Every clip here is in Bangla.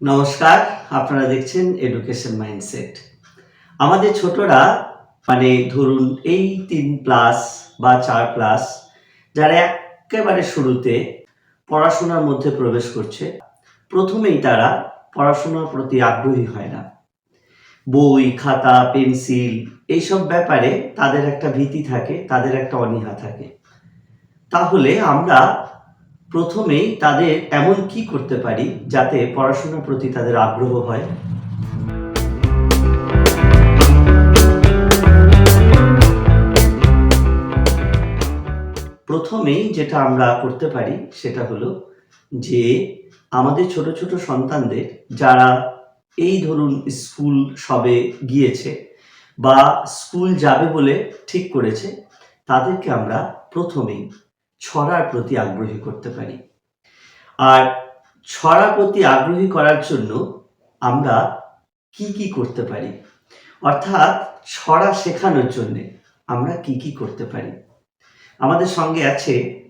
নমস্কার, আপনারা দেখছেন এডুকেশন মাইন্ডসেট আমাদের ছোটরা মানে ধরুন এই তিন প্লাস বা চার প্লাস যারা একেবারে শুরুতে পড়াশোনার মধ্যে প্রবেশ করছে, প্রথমেই তারা পড়াশোনার প্রতি আগ্রহী হয় না। বই, খাতা, পেন্সিল, এইসব ব্যাপারে তাদের একটা ভীতি থাকে, তাদের একটা অনীহা থাকে। তাহলে আমরা প্রথমেই তাদের এমন কি করতে পারি যাতে পড়াশোনার প্রতি তাদের আগ্রহ হয়? প্রথমেই যেটা আমরা করতে পারি সেটা হলো যে আমাদের ছোট ছোট সন্তানদের যারা এই ধরুন স্কুল সবে গিয়েছে বা স্কুল যাবে বলে ঠিক করেছে, তাদেরকে আমরা প্রথমেই ছড়ার প্রতি আগ্রহী করতে পারি। আর ছড়ার প্রতি আগ্রহী করার জন্য আমরা কি কি করতে পারি? অর্থাৎ ছড়া শেখানোর জন্য আমরা কি কি করতে পারি? আমাদের সঙ্গে আছে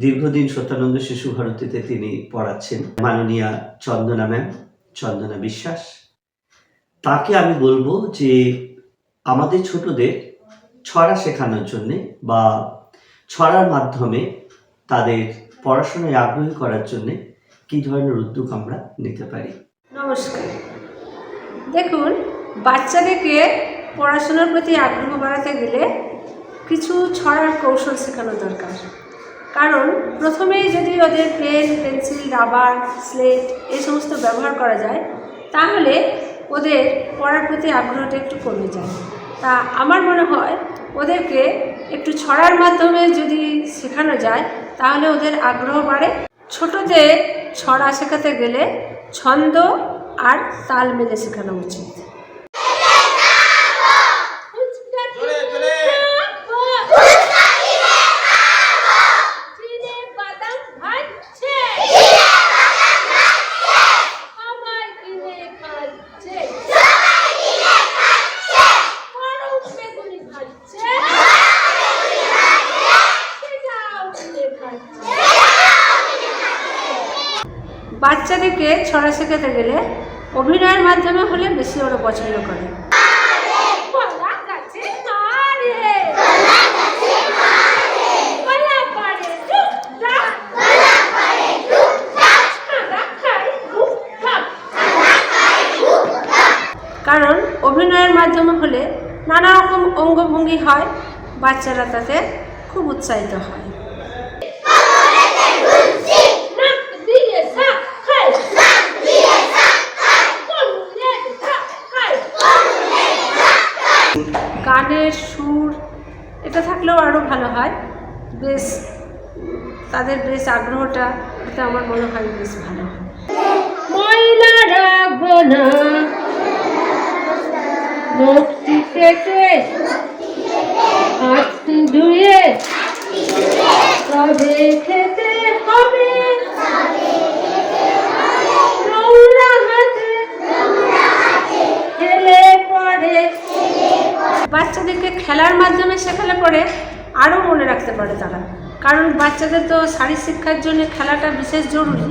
দীর্ঘদিন সত্যানন্দ শিশু ভারতীতে তিনি পড়াচ্ছেন। মাননীয়া চন্দনা ম্যাম, চন্দনা বিশ্বাস। তাকে আমি বলব যে আমাদের ছোটদের ছড়া শেখানোর জন্যে বা ছড়ার মাধ্যমে তাদের পড়াশোনায় আগ্রহী করার জন্যে কী ধরনের উদ্যোগ আমরা নিতে পারি? নমস্কার। দেখুন, বাচ্চাদেরকে পড়াশোনার প্রতি আগ্রহ বাড়াতে গেলে কিছু ছড়ার কৌশল শেখানো দরকার। কারণ প্রথমেই যদি ওদের পেন, পেন্সিল, রাবার, স্লেট এই সমস্ত ব্যবহার করা যায়, তাহলে ওদের পড়ার প্রতি আগ্রহটা একটু কমে যায়। তা আমার মনে হয় ওদেরকে একটু ছড়ার মাধ্যমে যদি শেখানো যায়, তাহলে ওদের আগ্রহ বাড়ে। ছোটদের ছড়া শেখাতে গেলে ছন্দ আর তাল মেলে শেখানো উচিত। বাচ্চাদেরকে ছড়া শেখাতে গেলে অভিনয়ের মাধ্যমে হলে বেশি ওরা পছন্দ করে। কারণ অভিনয়ের মাধ্যমে হলে নানা রকম অঙ্গভঙ্গি হয়, বাচ্চারা তাতে খুব উৎসাহিত হয়। গানের সুর, এটা থাকলেও আরও ভালো হয়। বেশ, তাদের বেশ আগ্রহটা, এটা আমার মনে হয় বেশ ভালো হয়। ধুয়ে খেতে হবে নোংরা হাতে খেলে পরে বাচ্চাদেরকে খেলার মাধ্যমে শেখালে পরে আরও মনে রাখতে পারে তারা। কারণ বাচ্চাদের তো শারীর শিক্ষার জন্য খেলাটা বিশেষ জরুরি,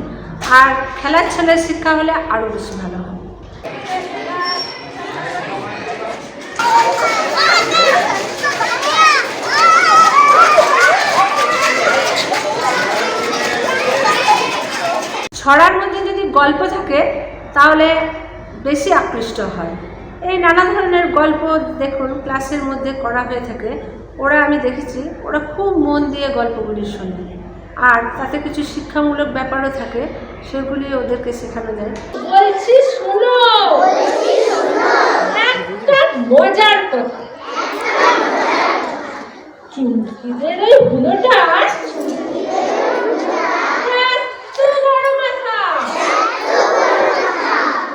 আর খেলার ছেলের শিক্ষা হলে আরও বেশি ভালো হয়। ছড়ার মধ্যে যদি গল্প থাকে, তাহলে বেশি আকৃষ্ট হয়। এই নানা ধরনের গল্প দেখুন ক্লাসের মধ্যে করা হয়ে থাকে। ওরা আমি দেখেছি, ওরা খুব মন দিয়ে গল্পগুলি শোনে। আর তাতে কিছু শিক্ষামূলক ব্যাপারও থাকে, সেগুলি ওদেরকে শেখানো যায়। বলছি শুনো। মজার কথা। চুমকিদের হুলোটা এত বড় মাথা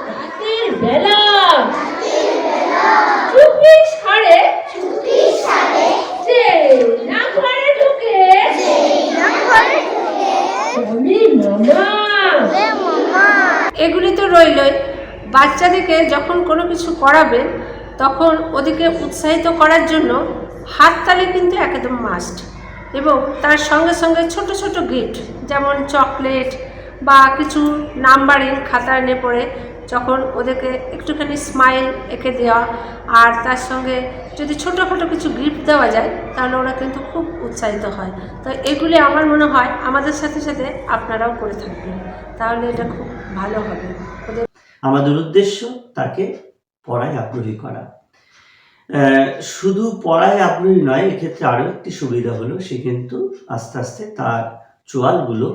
রাতের বেলা চুপি সারে যে না ঘরে ঢুকে আমি মামা এগুলি তো রইলই। বাচ্চাদেরকে যখন কোনো কিছু করাবেন তখন ওদেরকে উৎসাহিত করার জন্য হাততালি কিন্তু একদম মাস্ট এবং তার সঙ্গে সঙ্গে ছোট ছোট গিফট যেমন চকলেট বা কিছু নাম্বারিং খাতা এনে পড়ে যখন ওদেরকে একটুখানি স্মাইল এঁকে দেওয়া আর তার সঙ্গে যদি ছোটোখাটো কিছু গিফট দেওয়া যায়, তাহলে ওরা কিন্তু খুব উৎসাহিত হয়। তো এগুলি আমার মনে হয় আমাদের সাথে সাথে আপনারাও করে থাকবেন। তাহলে এটা খুব ভালো হবে। ওদের আমাদের উদ্দেশ্য তাকে পড়ায় আগ্রহী করা। শুধু পড়ায় আগ্রহী নয়, এক্ষেত্রে আরও একটি সুবিধা হলো, সে কিন্তু আস্তে আস্তে তার চোয়ালগুলো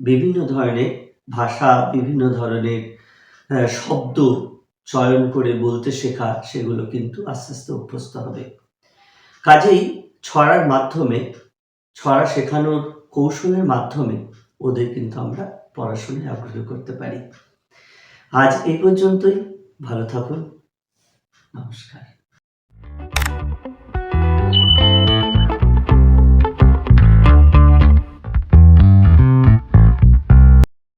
বিভিন্ন ধরনের ভাষা, বিভিন্ন ধরনের শব্দ চয়ন করে বলতে শেখা, সেগুলো কিন্তু আস্তে আস্তে অভ্যস্ত হবে। কাজেই ছড়ার মাধ্যমে, ছড়া শেখানোর কৌশলের মাধ্যমে ওদের কিন্তু আমরা পড়াশোনায় আগ্রহী করতে পারি। আজ এই পর্যন্তই। ভালো থাকুন। নমস্কার।